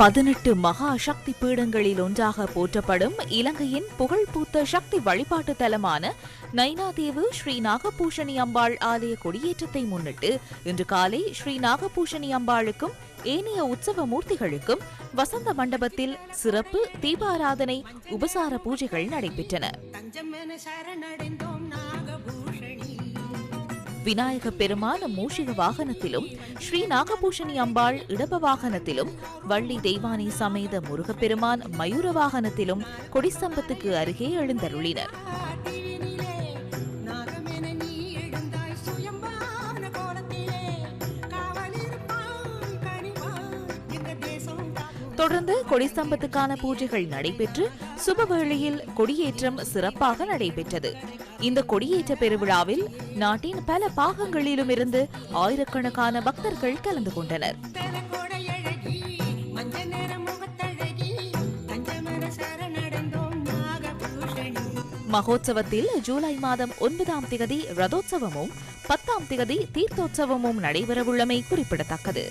பதினெட்டு மகா சக்தி பீடங்களில் ஒன்றாக போற்றப்படும் இலங்கையின் புகழ்பூத்த சக்தி வழிபாட்டு தலமான நைனாதேவு ஸ்ரீ நாகபூஷணி அம்பாள் ஆலய கொடியேற்றத்தை முன்னிட்டு இன்று காலை ஸ்ரீ நாகபூஷணி அம்பாளுக்கும் ஏனைய உற்சவ மூர்த்திகளுக்கும் வசந்த மண்டபத்தில் சிறப்பு தீபாராதனை உபசார பூஜைகள் நடைபெற்றன. விநாயக பெருமான மூஷிக வாகனத்திலும் ஸ்ரீ நாகபூஷணி அம்பாள் இடப வாகனத்திலும் வள்ளி தெய்வானி சமேத முருகப்பெருமான் மயூர வாகனத்திலும் கொடிஸ்தம்பத்துக்கு அருகே எழுந்தருளினர். தொடர்ந்து கொடிஸ்தம்பத்துக்கான பூஜைகள் நடைபெற்று சுபவேளையில் கொடியேற்றம் சிறப்பாக நடைபெற்றது. இந்த கொடியேற்ற பெருவிழாவில் நாட்டின் பல பாகங்களிலும் இருந்து ஆயிரக்கணக்கான பக்தர்கள் கலந்து கொண்டனர். மகோத்சவத்தில் ஜூலை மாதம் ஒன்பதாம் திகதி ரதோத்சவமும் பத்தாம் திகதி தீர்த்தோற்சவமும் நடைபெறவுள்ளமை குறிப்பிடத்தக்கது.